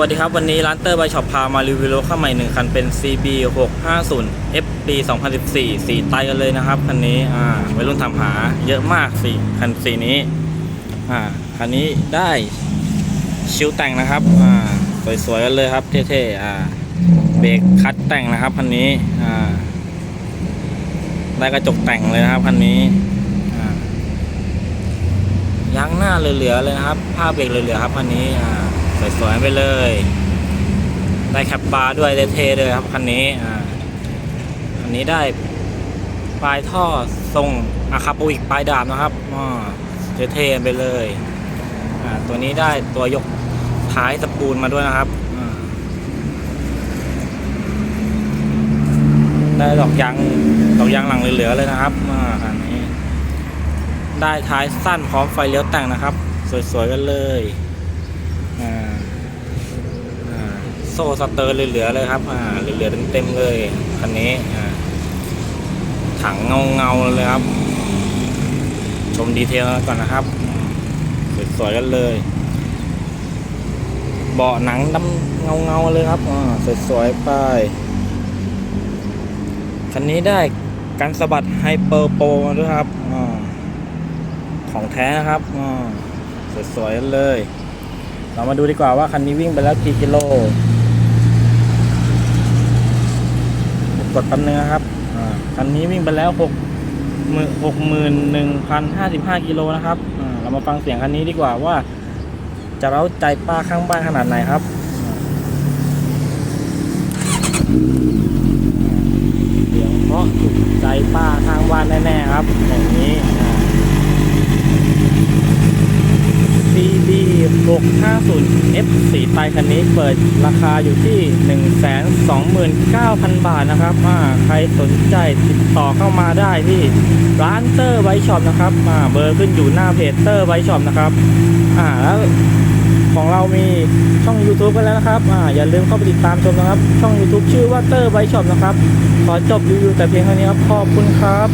วัสดีครับ วันนี้ร้านเตอร์ไบช็อปพามารีวิวรถข้าใหม่หนึ่งคันเป็น CB 650 F ปี2014 สีไตกันเลยนะครับ คันนี้อ่าวัยรุ่นทำหาเยอะมากสีคันสีนี้อ่าคันนี้ได้ชิวแต่งนะครับอ่าสวยๆกันเลยครับเท่ๆอ่าเบรกคัดแต่งนะครับคันนี้อ่าได้กระจกแต่งเลยนะครับคันนี้อ่ายางหน้าเหลือๆเลยนะครับผ้าเบรกเหลือๆครับคันนี้อ่า สวยๆไปเลย ได้แคปบาร์ด้วยเท่ๆเลยครับคันนี้อ่าคันนี้ได้ปลายท่อทรงอะคาปูอีกปลายดาบนะครับอ๋อเท่ๆไปเลยอ่าตัวนี้ได้ตัวยกท้ายสปูลมาด้วยนะครับอ่าได้ดอกยางดอกยางหลังเหลือๆเลยนะครับอ่าคันนี้ ได้ท้ายสั้นพร้อมไฟเลี้ยวแต่งนะครับ สวยๆกันเลย โซ่สเตอร์เหลือๆเลยครับอ่าเหลือๆเต็มๆเลยคันนี้อ่าถังเงาเงาๆเลยครับ ชมดีเทลก่อนนะครับสวยๆกันเลยเบาะหนังดำเงาเงาๆเลยครับอ่าสวยๆไปคันนี้ได้การสะบัดไฮเปอร์โปรด้วยครับอ่าของแท้นะครับอ่าสวยๆกันเลย เรามาดูดีกว่าว่าคันนี้วิ่งไปแล้วกี่กิโลกดแป๊บนึงนะครับอ่าคันนี้วิ่งไปแล้วหกหมื่นหกหมื่นหนึ่งพันห้าสิบห้ากิโลนะครับอ่าเรามาฟังเสียงคันนี้ดีกว่าว่า จะเร้าใจป้าข้างบ้านขนาดไหนครับเสียงเพราะถูกใจป้าข้างบ้านแน่ๆครับอย่างนี้อ่า CB 650 F สีไตคันนี้เปิดราคาอยู่ที่ 129,000 บาทนะครับอ่าใครสนใจติดต่อเข้ามาได้ที่ร้านเตอร์ไวช็อปนะครับอ่าเบอร์ขึ้นอยู่หน้าเพจเตอร์ไวช็อปนะครับอ่าแล้วของเรามีช่อง YouTube กันแล้วนะครับอ่าอย่าลืมเข้าไปติดตามชมนะครับ ช่อง YouTube ชื่อว่าเตอร์ไวช็อปนะครับ ขอจบรีวิวแต่เพียงเท่านี้ครับ ขอบคุณครับ